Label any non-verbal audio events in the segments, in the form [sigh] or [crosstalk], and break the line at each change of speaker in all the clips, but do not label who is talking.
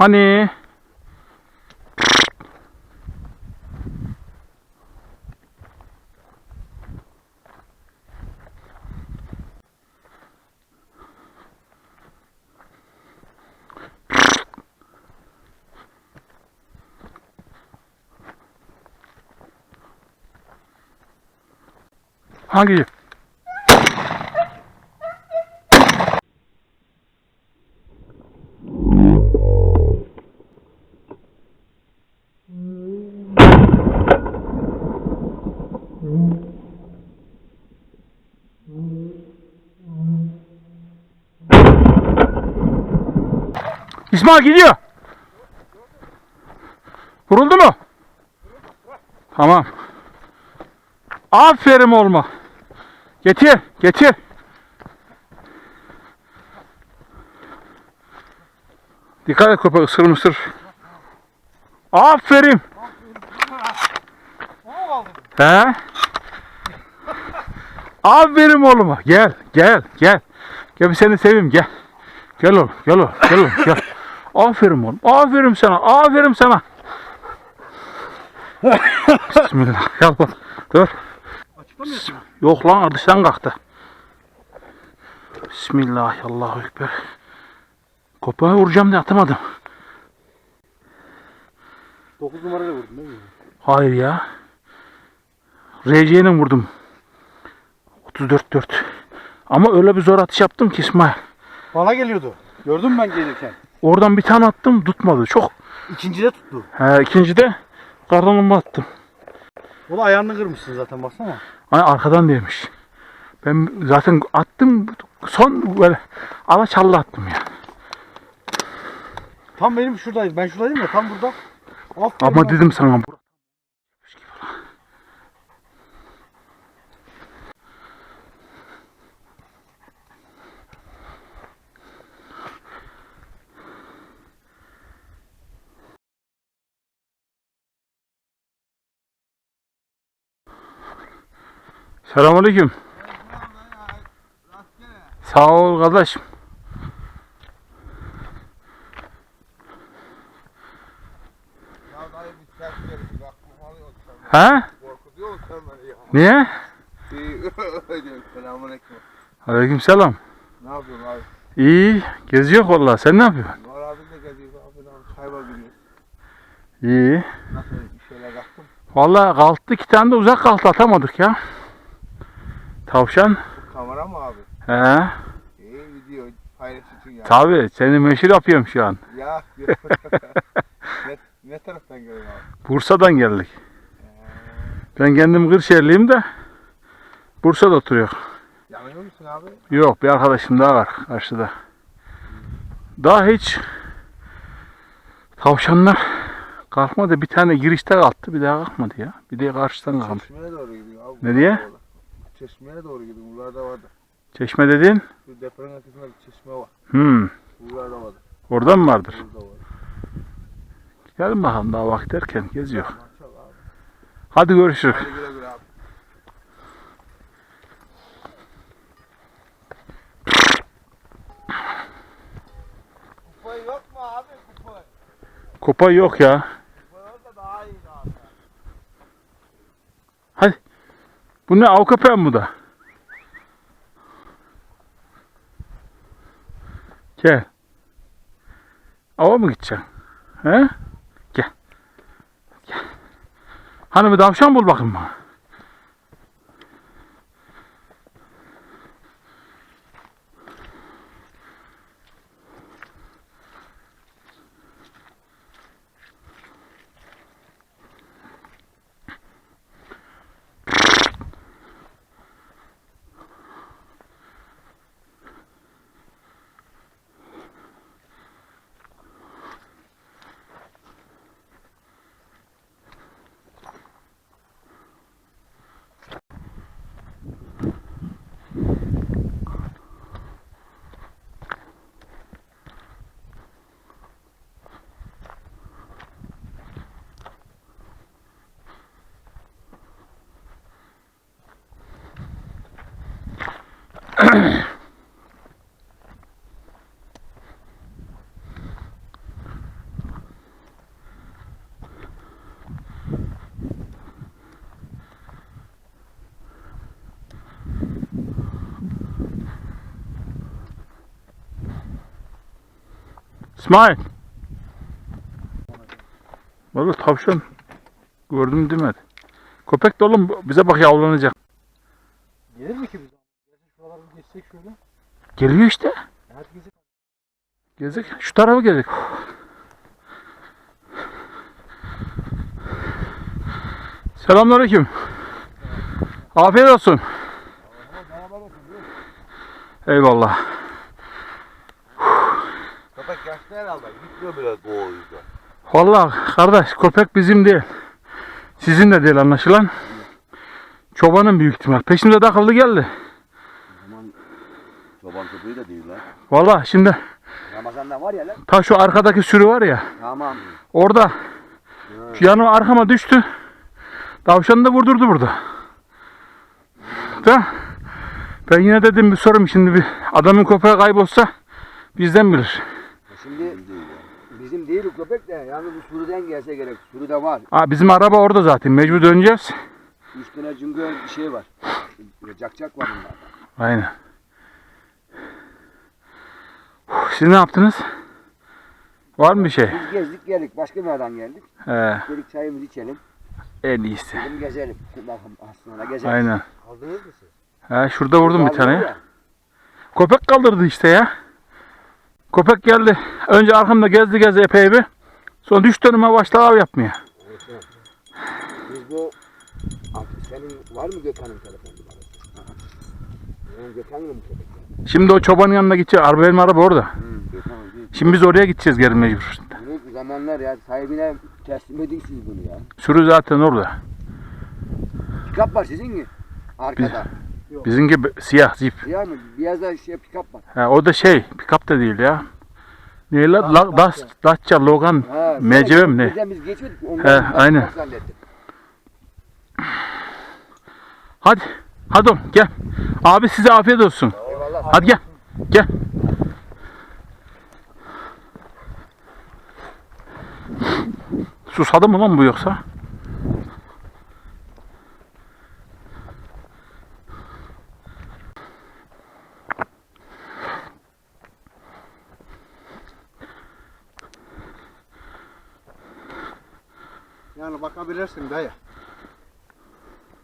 아니. 하기 İsmail gidiyor. Vuruldu mu? Tamam. Aferin olma. Getir, getir. Dikkat et köpek ısır mısır. Aferin. He? Aferin oğluma. Gel, gel, gel. Gel seni seveyim gel. Gel oğlum, gel oğlum, gel oğlum, gel. Aferin oğlum, aferin sana, aferin sana. Bismillah, bak. Dur. Yok lan dıştan kalktı. Bismillah, Allahu Ekber. Kopağı vuracağım diye atamadım.
9 numarayla vurdun değil mi?
Hayır ya. RC'yle vurdum. 34-4. Ama öyle bir zor atış yaptım ki İsmail.
Bana geliyordu. Gördün mü ben gelirken?
Oradan bir tane attım tutmadı. Çok.
İkincide tuttu.
He, ikincide kardanımı attım.
O da ayağını kırmışsın zaten baksana.
Ay arkadan değmiş. Ben zaten attım son böyle alaçallı attım ya.
Tam benim şuradaydı. Ben şuradaydım ya tam burada. Aferin
Ama
lan.
dedim sana bu- Selamünaleyküm. Sağ ol kardeşim.
Ya dayı bir ters verin. Bak bu malı yok sen.
He?
Korkutuyor musun sen beni ya?
Niye?
Selamünaleyküm.
Aleykümselam.
Ne yapıyorsun abi?
İyi. Geziyor vallahi. Sen ne yapıyorsun?
Var abi de geziyor abi. Çay var biliyorsun.
İyi.
Nasıl bir şeyler yaptım?
Vallahi kalktı iki tane de uzak kalktı atamadık ya. Tavşan.
Kamera mı abi?
He.
İyi video paylaşıyorsun ya.
Tabii seni meşhur yapıyorum şu an.
Ya. [laughs] ne, ne taraftan geliyorsun abi?
Bursa'dan geldik. Ben kendim Kırşehirliyim de Bursa'da oturuyor.
Yanıyor musun abi?
Yok bir arkadaşım daha var karşıda. Daha hiç tavşanlar kalkmadı. Bir tane girişte kalktı bir daha kalkmadı ya. Bir de karşıdan kalkmış.
Çeşmeye doğru gidiyor abi.
Ne diye?
Buralarda. Çeşmeye doğru gidiyor. Buralarda vardı.
Çeşme dediğin?
Şu depremin arkasında bir çeşme var.
Hmm.
Buralarda vardı.
Oradan mı vardır?
Burada var.
Gidelim bakalım daha vakit erken geziyor.
Maşallah abi.
Hadi görüşürüz.
Hadi güle güle abi. Kupa yok mu abi kupa?
Kopa yok ya.
Kupa olsa daha iyi abi.
Bu ne av köpeği mi bu da? Gel. Ava mı gideceksin? He? Gel. Gel. Bir tavşan bul bakayım bana. İsmail. Valla tavşan gördüm demedi. Köpek de oğlum bize bak yavlanacak.
Gelir mi ki biz? Gerçi şuraları geçsek şöyle.
Geliyor işte.
Gezek.
Gezek. Şu tarafa gezek. Selamünaleyküm. Afiyet olsun. Eyvallah.
Köpek herhalde. Gitmiyor bile doğuydu.
Vallahi kardeş köpek bizim değil. Sizin de değil anlaşılan. Çobanın büyük ihtimal. Peşimize takıldı geldi.
Çoban köpeği de değil lan.
Vallahi şimdi
Ramazan'da var ya lan.
ta şu arkadaki sürü var ya.
Tamam.
Orada şu yanıma arkama düştü. Tavşanı da vurdurdu burada. Da ben yine dedim bir sorayım şimdi bir adamın köpeği kaybolsa bizden bilir.
Değil o köpek de yani bu sürüden gelse gerek. Sürüde var.
Aa, bizim araba orada zaten mecbur döneceğiz.
Üstüne cüngör bir şey var. Cakcak var bunlarda.
Aynen. Siz ne yaptınız? Var mı bir şey?
Biz gezdik geldik. Başka bir yerden geldik.
He,
Dedik çayımızı içelim.
en iyisi.
Dedim gezelim. Bakın aslında gezelim.
Aynen.
Aldınız mı siz?
He, şurada vurdum bir tane. Ya. Köpek kaldırdı işte ya. Köpek geldi. Önce arkamda gezdi gezdi epey bir. Sonra düştü önüme başladı av yapmaya.
Biz bu Abi senin var mı Gökhan'ın telefon numarası? Benim Gökhan mı bu köpek?
Şimdi o çobanın yanına gideceğiz. Araba benim araba orada.
Hı.
Şimdi biz oraya gideceğiz geri mecbur.
Bunu zamanlar ya sahibine teslim edin siz bunu ya.
Sürü zaten orada.
Pikap var sizin mi? Arkada.
Bizimki be- siyah zip.
Ya mı? Biraz da şey pikap var.
Ha, o da şey, pick-up da değil ya. Ne la? La, Das, Dacia, Logan,
Ha,
MCV mi ne?
Bizden biz geçiyorduk.
He, aynen.
pikap.
Hadi, hadi oğlum gel. Abi size afiyet olsun.
Eyvallah.
Hadi gel, gel. Susadı mı lan bu yoksa?
Bakabilirsin dayı.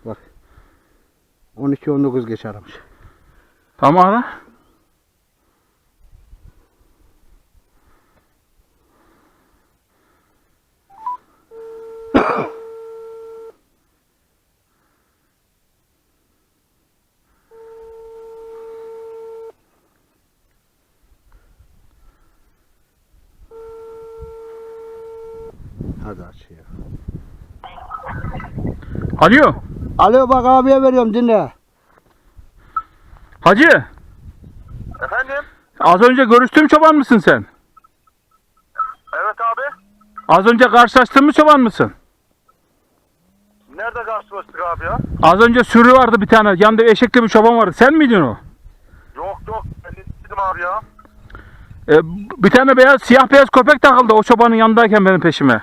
Bak. 12-19 geç aramış.
Tamam ara.
Hadi aç ya.
Alo,
Alo bak abiye veriyorum dinle.
hacı.
Efendim?
Az önce görüştüğüm çoban mısın sen?
Evet abi.
Az önce karşılaştığımız çoban mısın?
Nerede karşılaştık abi ya?
Az önce sürü vardı bir tane. Yanında eşekli bir çoban vardı. Sen miydin o?
Yok yok. Ben dedim abi ya.
E, bir tane beyaz, siyah beyaz köpek takıldı o çobanın yanındayken benim peşime.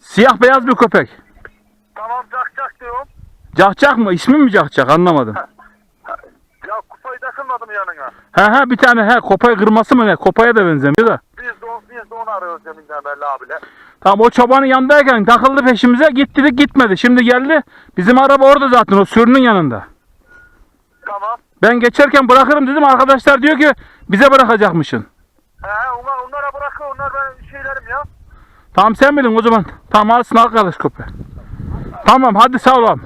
Siyah beyaz bir köpek.
Tamam çak diyorum.
Cahcak mı? İsmi mi Cahcak? Anlamadım.
Ya kupayı takılmadım yanına.
He he bir tane he kopaya kırması mı ne? Kopaya da benzemiyor da.
Biz de, o- biz de onu arıyoruz deminden belli abiyle.
Tamam o çobanın yanındayken takıldı peşimize git dedik gitmedi. Şimdi geldi. Bizim araba orada zaten o sürünün yanında.
Tamam.
Ben geçerken bırakırım dedim. Arkadaşlar diyor ki bize bırakacakmışsın.
He onlar, onlara bırakıyor. Onlar ben şeylerim ya.
Tamam sen bilin o zaman. Tamam alsın arkadaş köpeği. Tamam hadi sağ ol.